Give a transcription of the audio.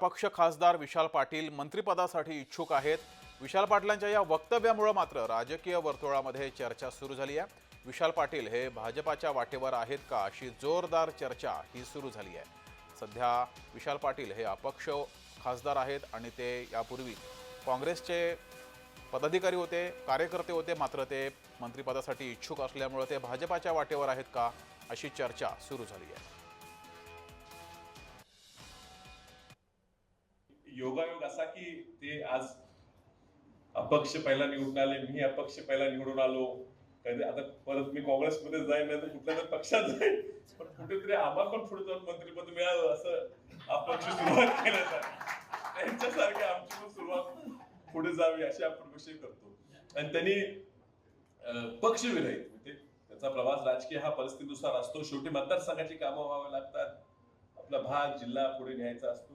अपक्ष खासदार विशाल पाटील मंत्रिपदासाठी इच्छुक आहेत. विशाल पाटलांच्या या वक्तव्यामुळं मात्र राजकीय वर्तुळामध्ये चर्चा सुरू झाली आहे. विशाल पाटील हे भाजपाच्या वाटेवर आहेत का अशी जोरदार चर्चा ही सुरू झाली आहे. सध्या विशाल पाटील हे अपक्ष खासदार आहेत आणि ते यापूर्वी काँग्रेसचे पदाधिकारी होते कार्यकर्ते होते मात्र ते मंत्रिपदासाठी इच्छुक असल्यामुळे ते भाजपाच्या वाटेवर आहेत का अशी चर्चा सुरू झाली आहे. योगायोग असा की ते आज अपक्ष पहिला निवडून आले मी अपक्ष पहिला निवडून आलो. कधी आता परत मी काँग्रेसमध्ये जाईन नाही तर कुठल्या तरी पक्षात जाईन. पण कुठेतरी आम्हाला पण पुढे जाऊन मंत्रीपद मिळालं असं अपक्ष सुरुवात केलं त्यांच्यासारखी आमची पण सुरुवात पुढे जावी अशी आपण विषय करतो. आणि त्यांनी पक्ष विरहित म्हणजे त्याचा प्रवास राजकीय हा परिस्थितीनुसार असतो. शेवटी मतदारसंघाची कामं व्हावी लागतात. आपला भाग जिल्हा पुढे न्यायचा असतो.